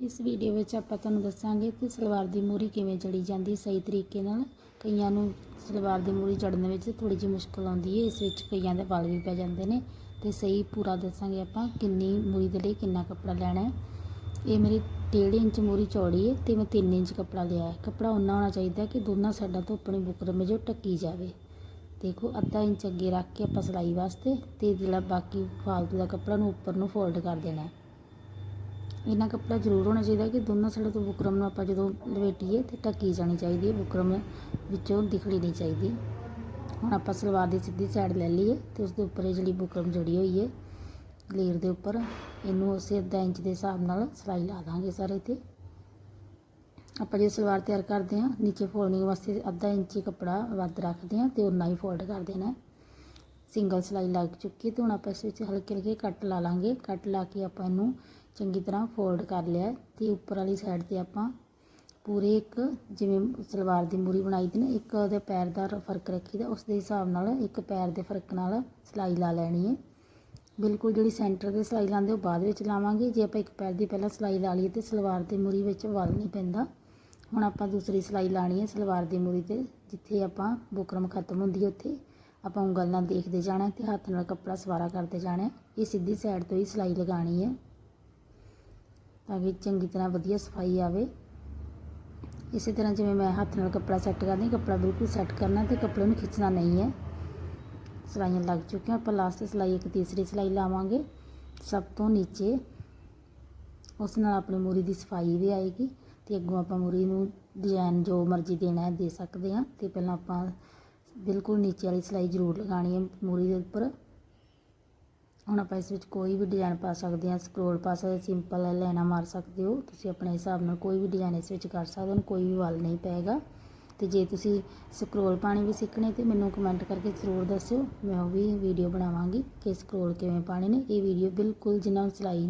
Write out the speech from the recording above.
ਇਸ ਵੀਡੀਓ ਵਿੱਚ ਆਪਾਂ ਤੁਹਾਨੂੰ ਦੱਸਾਂਗੇ ਕਿ ਸਲਵਾਰ ਦੀ ਮੂਰੀ ਕਿਵੇਂ ਜੜੀ ਜਾਂਦੀ, ਸਹੀ ਤਰੀਕੇ ਨਾਲ। ਕਈਆਂ ਨੂੰ ਸਲਵਾਰ ਦੀ ਮੂਰੀ ਜੜਨ ਵਿੱਚ ਥੋੜੀ ਜਿਹੀ ਮੁਸ਼ਕਲ ਆਉਂਦੀ ਹੈ ਇਸ ਵਿੱਚ ਕਈਆਂ ਦੇ ਵਾਲ ਵੀ ਪੈ ਜਾਂਦੇ ਨੇ। ਤੇ ਸਹੀ ਪੂਰਾ ਦੱਸਾਂਗੇ ਆਪਾਂ ਕਿੰਨੀ ਮੂਰੀ ਦੇ ਲਈ ਕਿੰਨਾ ਕੱਪੜਾ ਲੈਣਾ ਹੈ। ਇਹ ਮੇਰੀ 1.5 ਇੰਚ ਮੂਰੀ ਚੌੜੀ ਹੈ ਤੇ ਮੈਂ 3 ਇੰਚ ਕੱਪੜਾ ਲਿਆ ਹੈ। ਕੱਪੜਾ ਉਨਾ ਹੋਣਾ ਚਾਹੀਦਾ ਕਿ ਦੋਨਾਂ ਸਾਈਡਾਂ ਤੋਂ ਆਪਣੀ ਬੁਕਰਮ ਜੋ ਟੱਕੀ ਜਾਵੇ। ਦੇਖੋ, ਅੱਧਾ ਇੰਚ ਅੱਗੇ ਰੱਖ ਕੇ ਆਪਾਂ ਸਿਲਾਈ ਵਾਸਤੇ ਤੇ ਜਿਹੜਾ ਬਾਕੀ ਫਾਲਤੂ ਦਾ ਕੱਪੜਾ ਨੂੰ ਉੱਪਰ ਨੂੰ ਫੋਲਡ ਕਰ ਦੇਣਾ ਹੈ। ਇੰਨਾ ਕੱਪੜਾ ਜ਼ਰੂਰ ਹੋਣਾ ਚਾਹੀਦਾ ਕਿ ਦੋਨਾਂ ਸਾਈਡਾਂ ਤੋਂ ਬੁਕਰਮ ਨੂੰ ਆਪਾਂ ਜਦੋਂ ਲਵੇਟੀਏ ਤੇ ਢੱਕੀ ਜਾਣੀ ਚਾਹੀਦੀ ਹੈ, ਬੁਕਰਮ ਵਿੱਚੋਂ ਦਿਖਣੀ ਨਹੀਂ ਚਾਹੀਦੀ। ਹੁਣ ਆਪਾਂ ਸਲਵਾਰ ਦੀ ਸਿੱਧੀ ਸਾਈਡ ਲੈ ਲਈਏ ਤੇ ਉਸ ਦੇ ਉੱਪਰ ਇਹ ਜਿਹੜੀ ਬੁਕਰਮ ਜੜੀ ਹੋਈ ਹੈ ਲੇਅਰ ਦੇ ਉੱਪਰ, ਇਹਨੂੰ ਉਸੇ ਅੱਧਾ ਇੰਚ ਦੇ ਹਿਸਾਬ ਨਾਲ ਸਿਲਾਈ ਲਾ ਦਾਂਗੇ ਸਾਰੇ ਤੇ। ਆਪਾਂ ਜੇ ਸਲਵਾਰ ਤਿਆਰ ਕਰਦੇ ਹਾਂ, ਨੀਚੇ ਫੋਲਡਿੰਗ ਵਾਸਤੇ ਅੱਧਾ ਇੰਚ ਕੱਪੜਾ ਵੱਧ ਰੱਖਦੇ ਹਾਂ ਤੇ ਉਨਾ ਹੀ ਫੋਲਡ ਕਰ ਦੇਣਾ ਸਿੰਗਲ ਸਿਲਾਈ ਲੱਗ ਚੁੱਕੀ ਤੇ ਹੁਣ ਆਪਾਂ ਇਸ ਵਿੱਚ ਹਲਕੇ ਹਲਕੇ ਕੱਟ ਲਾ ਲਾਂਗੇ। ਕੱਟ ਲਾ ਕੇ ਆਪਾਂ ਇਹਨੂੰ ਚੰਗੀ ਤਰ੍ਹਾਂ ਫੋਲਡ ਕਰ ਲਿਆ ਅਤੇ ਉੱਪਰ ਵਾਲੀ ਸਾਈਡ ਤੇ ਆਪਾਂ ਪੂਰੇ ਇੱਕ ਜਿਵੇਂ ਸਲਵਾਰ ਦੀ ਮੂਰੀ ਬਣਾਈ ਦੀ ਨਾ, ਇੱਕ ਉਹਦੇ ਪੈਰ ਦਾ ਫ਼ਰਕ ਰੱਖੀਦਾ ਉਸ ਦੇ ਹਿਸਾਬ ਨਾਲ ਇੱਕ ਪੈਰ ਦੇ ਫ਼ਰਕ ਨਾਲ ਸਿਲਾਈ ਲਾ ਲੈਣੀ ਹੈ। ਬਿਲਕੁਲ ਜਿਹੜੀ ਸੈਂਟਰ ਦੇ ਸਿਲਾਈ ਲਾਉਂਦੇ ਉਹ ਬਾਅਦ ਵਿੱਚ ਲਾਵਾਂਗੇ। ਜੇ ਆਪਾਂ ਇੱਕ ਪੈਰ ਦੀ ਪਹਿਲਾਂ ਸਿਲਾਈ ਲਾ ਲਈਏ ਤੇ ਸਲਵਾਰ ਦੀ ਮੂਰੀ ਵਿੱਚ ਵਲ ਨਹੀਂ ਪੈਂਦਾ। ਹੁਣ ਆਪਾਂ ਦੂਸਰੀ ਸਿਲਾਈ ਲਾਣੀ ਹੈ ਸਲਵਾਰ ਦੀ ਮੂਰੀ ਤੇ, ਜਿੱਥੇ ਆਪਾਂ ਬੁਕਰਮ ਖਤਮ ਹੁੰਦੀ ਹੈ ਉੱਥੇ। ਆਪਾਂ ਉਂਗਲ ਨਾਲ ਦੇਖਦੇ ਜਾਣਾ ਤੇ ਹੱਥ ਨਾਲ ਕੱਪੜਾ ਸਵਾਰਾ ਕਰਦੇ ਜਾਣਾ ਇਹ ਸਿੱਧੀ ਸਾਈਡ ਤੋਂ ਹੀ ਸਿਲਾਈ ਲਗਾਣੀ ਹੈ। ਤਾਂ ਕਿ ਚੰਗੀ ਤਰ੍ਹਾਂ ਵਧੀਆ ਸਫ਼ਾਈ ਆਵੇ। ਇਸੇ ਤਰ੍ਹਾਂ ਜਿਵੇਂ ਮੈਂ ਹੱਥ ਨਾਲ ਕੱਪੜਾ ਸੈੱਟ ਕਰਦੀ ਕੱਪੜਾ ਬਿਲਕੁਲ ਸੈੱਟ ਕਰਨਾ ਤੇ ਕੱਪੜੇ ਨੂੰ ਖਿੱਚਣਾ ਨਹੀਂ ਹੈ। ਸਿਲਾਈਆਂ ਲੱਗ ਚੁੱਕੀਆਂ, ਆਪਾਂ ਲਾਸਟ ਸਿਲਾਈ ਇੱਕ ਤੀਸਰੀ ਸਿਲਾਈ ਲਾਵਾਂਗੇ। ਸਭ ਤੋਂ ਨੀਚੇ ਉਸ ਨਾਲ ਆਪਣੀ ਮੂਰੀ ਦੀ ਸਫ਼ਾਈ ਵੀ ਆਏਗੀ ਤੇ ਅੱਗੋਂ ਆਪਾਂ ਮੂਰੀ ਨੂੰ ਡਿਜ਼ਾਈਨ ਜੋ ਮਰਜ਼ੀ ਦੇਣਾ ਹੈ ਦੇ ਸਕਦੇ ਹਾਂ। ਤੇ ਪਹਿਲਾਂ ਆਪਾਂ ਬਿਲਕੁਲ ਨੀਚੇ ਵਾਲੀ ਸਿਲਾਈ ਜ਼ਰੂਰ ਲਗਾਣੀ ਹੈ ਮੂਰੀ ਦੇ ਉੱਪਰ। ਹੁਣ ਆਪਾਂ ਇਸ ਵਿੱਚ ਕੋਈ ਵੀ ਡਿਜ਼ਾਈਨ ਪਾ ਸਕਦੇ ਹਾਂ ਸਕਰੋਲ ਪਾ ਸਕਦੇ ਸਿੰਪਲ ਲੈਣਾ ਮਾਰ ਸਕਦੇ ਹੋ। ਤੁਸੀਂ ਆਪਣੇ ਹਿਸਾਬ ਨਾਲ ਕੋਈ ਵੀ ਡਿਜ਼ਾਈਨ ਇਸ ਵਿੱਚ ਕਰ ਸਕਦੇ ਹੋ ਕੋਈ ਵੀ ਵੱਲ ਨਹੀਂ ਪਏਗਾ। ਤੇ ਜੇ ਤੁਸੀਂ ਸਕਰੋਲ ਪਾਣੀ ਵੀ ਸਿੱਖਣੇ ਤੇ ਮੈਨੂੰ ਕਮੈਂਟ ਕਰਕੇ ਜ਼ਰੂਰ ਦੱਸਿਓ, ਮੈਂ ਉਹ ਵੀ ਵੀਡੀਓ ਬਣਾਵਾਂਗੀ ਕਿ ਸਕਰੋਲ ਕਿਵੇਂ ਪਾਣੇ ਨੇ। ਇਹ ਵੀਡੀਓ ਬਿਲਕੁਲ ਜਿੰਨਾ ਨੂੰ ਸਿਲਾਈ